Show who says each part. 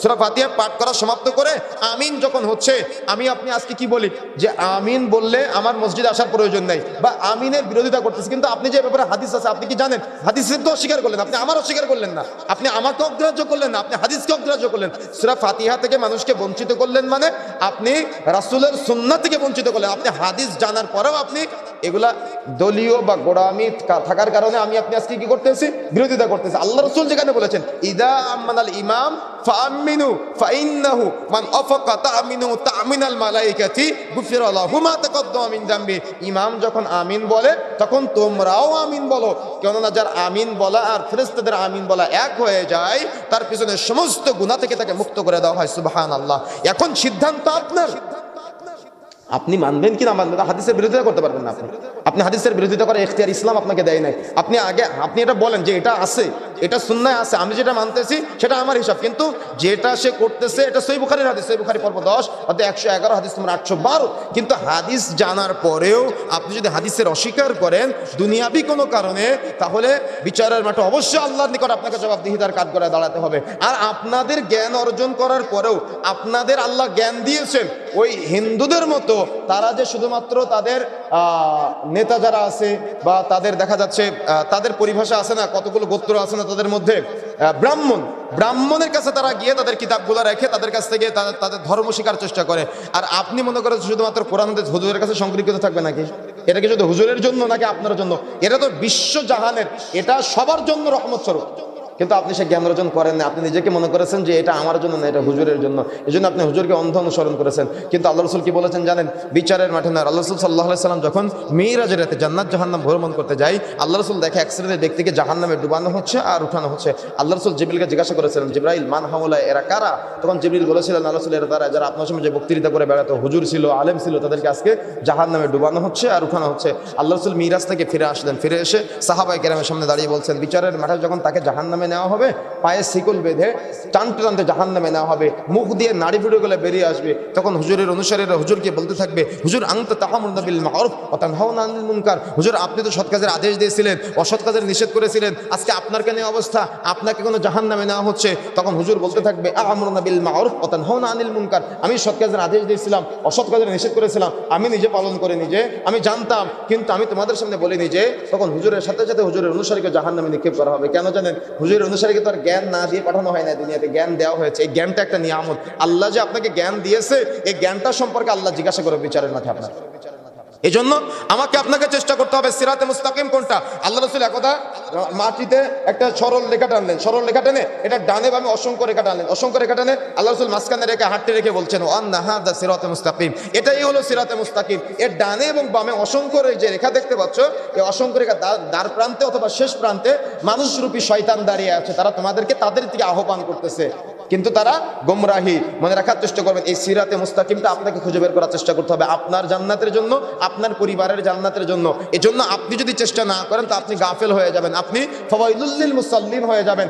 Speaker 1: সুরা ফাতিহা পাঠ করা সমাপ্ত করে আমিন যখন হচ্ছে, আমি আপনি আজকে কি বলি? যে আমিন বললে আমার মসজিদে আসার প্রয়োজন নাই বা আমিনের বিরোধিতা করতেছে, কিন্তু আপনি যে ব্যাপারে হাদিস আছে, আপনি কি জানেন? হাদিসের তো অস্বীকার করলেন, আপনি আমার অস্বীকার করলেন না। আপনি আমাকে অগ্রাহ্য করলেন না, আপনি হাদিসকে অগ্রাহ্য করলেন। সুরা ফাতিহা থেকে মানুষকে বঞ্চিত করলেন মানে আপনি রাসূলের সুন্নাহ থেকে বঞ্চিত করলেন। আপনি হাদিস জানার পরেও আপনি এগুলা দলীয় বা গোড়ামি থাকার কারণে আমি আপনি আজকে কি করতেছি? বিরোধিতা করতেছি। আল্লাহ রসুল যেখানে বলেছেন, ইদা আম্মানাল ইমাম ইমাম যখন আমিন বলে, তখন তোমরাও আমিন বলো। কেননা যার আমিন বলা আর আমিন বলা এক হয়ে যায়, তার পিছনে সমস্ত গুনাহ থেকে তাকে মুক্ত করে দেওয়া হয়। সুবহানাল্লাহ। এখন সিদ্ধান্ত আপনার। আপনি মানবেন কি না মানবেন? হাদিসের বিরোধিতা করতে পারবেন না আপনি। হাদিসের বিরোধিতা করে এখতিয়ার ইসলাম আপনাকে দেয় নাই। আপনি আগে, আপনি এটা বলেন যে এটা আছে, এটা সুন্নায় আছে, আমি যেটা মানতেছি সেটা আমার হিসাব। কিন্তু যেটা সে করতেছে, এটা সই বুখারির হাদিস, সই বুখারি পর্ব দশ, অর্থাৎ একশো এগারো, হাদিস তোমার আটশো বারো। কিন্তু হাদিস জানার পরেও আপনি যদি হাদিসের অস্বীকার করেন দুনিয়াবি কোনো কারণে, তাহলে বিচারের মাঠে অবশ্যই আল্লাহর নিকট আপনাকে জবাবদিহিতার কাজ করে দাঁড়াতে হবে। আর আপনাদের জ্ঞান অর্জন করার পরেও আপনাদের আল্লাহ জ্ঞান দিয়েছেন ওই হিন্দুদের মতো তারা যে শুধুমাত্র তাদের নেতা যারা আছে বা তাদের দেখা যাচ্ছে তাদের পরিভাষা আছে না, কতগুলো গোত্র আছে না তাদের মধ্যে ব্রাহ্মণ, ব্রাহ্মণের কাছে তারা গিয়ে তাদের কিতাবগুলো রেখে তাদের কাছ থেকে তাদের ধর্ম শেখার চেষ্টা করে। আর আপনি মনে করেন শুধুমাত্র কোরআন হুজুরের কাছে সংরক্ষিত থাকবে নাকি? এটা কি শুধু হুজুরের জন্য নাকি আপনার জন্য? এটা তো বিশ্ব জাহানের, এটা সবার জন্য রহমত স্বরূপ। কিন্তু আপনি সে জ্ঞান অর্জন করেন না। আপনি নিজেকে মনে করেছেন যে এটা আমার জন্য না, এটা হুজুরের জন্য। এই জন্য আপনি হুজুরকে অন্ধ অনুসরণ করেছেন। কিন্তু আল্লাহ রসুল কি বলেছেন জানেন? বিচারের মাঠে না, আল্লাহ রসুল সাল্লাহ সাল্লাম যখন মেয়েরাজের রাতে জান্নাত জাহান্নাম ভ্রমণ করতে যাই আল্লাহ রসুল দেখে এক শ্রেণির ব্যক্তিকে জাহান্নামে ডুবানো হচ্ছে আর উঠানো হচ্ছে। আল্লাহ রসুল জিবিলকে জিজ্ঞাসা করেছিলেন, জিব্রাইল, মান হামলা, এরা কারা? তখন জিবরিল বলেছিলেন, আল্লাহ রসুল, এরা তারা, যারা আপনার সময় যে বক্তৃতা করে বেড়াতো, হুজুর ছিল, আলেম ছিল, তাদেরকে আজকে জাহান্নামে ডুবানো হচ্ছে আর উঠানো হচ্ছে। আল্লাহ রসুল মিরাজ থেকে ফিরে আসলেন। ফিরে এসে সাহাবাই কেরামের সামনে দাঁড়িয়ে বলছেন, বিচারের মাঠে যখন তাকে জাহান্নামে নেওয়া হবে, পায়ে শিকল বেঁধে টানতে টানতে জাহান নামে নেওয়া হবে। মুখ দিয়ে নাড়ি গেলে বেরিয়ে আসবে। তখন হুজুরের অনুসারীরা হুজুরকে বলতে থাকবে, হুজুর আংত তাহামুন নবিল মারুফ অতান হাও নানিল মুনকার। হুজুর, আপনি তো সৎ কাজের আদেশ দিয়েছিলেন, অসৎ কাজের নিষেধ করেছিলেন। আজকে আপনার কেন অবস্থা? আপনাকে কোনো জাহান নামে নেওয়া হচ্ছে? তখন হুজুর বলতে থাকবে আমর নবিল মারুফ নানিল মুনকার। আমি সৎ কাজের আদেশ দিয়েছিলাম, অসৎ কাজের নিষেধ করেছিলাম। আমি নিজে পালন করে নিজে আমি জানতাম, কিন্তু আমি তোমাদের সামনে বলিনি যে, তখন হুজুরের সাথে সাথে হুজুরের অনুসারীকে জাহান নামে নিক্ষেপ করা হবে। কেন জানেন? হুজুরের অনুসারীকে তো আর জ্ঞান না দিয়ে পাঠানো হয় না দুনিয়াতে। জ্ঞান দেওয়া হয়েছে। এই জ্ঞানটা একটা নিয়ামত। আল্লাহ যে আপনাকে জ্ঞান দিয়েছে, এই জ্ঞানটা সম্পর্কে আল্লাহ জিজ্ঞাসা করে বিচারের মাঠে আপনার। এই জন্য আমাকে আপনাকে চেষ্টা করতে হবে, সিরাতে মুস্তাকিম কোনটা? আল্লাহ রসুল একদা মাটিতে একটা সরল রেখা টানলেন। সরল রেখা টেনে এটা ডানে বামে অসংখ্য রেখা টানলেন। অসংখ্য রেখা টানে আল্লাহ রসুল মাঝখানে রেখে হাঁটতে রেখে বলছেন ওয়ান নাহাদা সিরাতে মুস্তাকিম। এটাই হলো সিরাতে মুস্তাকিম। এর ডানে এবং বামে অসংখ্য যে রেখা দেখতে পাচ্ছ, এই অসংখ্য রেখা দ্বার প্রান্তে অথবা শেষ প্রান্তে মানুষরূপী শয়তান দাঁড়িয়ে আছে। তারা তোমাদেরকে তাদের দিকে আহ্বান করতেছে। কিন্তু তারা গোমরাহি। মনে রাখার চেষ্টা করবেন, এই সিরাতে মুস্তাকিমটা আপনাকে খুঁজে বের করার চেষ্টা করতে হবে আপনার জান্নাতের জন্য, আপনার পরিবারের জান্নাতের জন্য। এজন্য আপনি যদি চেষ্টা না করেন, তো আপনি গাফেল হয়ে যাবেন, আপনি ফবাইদুল্লিল মুসাল্লিন হয়ে যাবেন।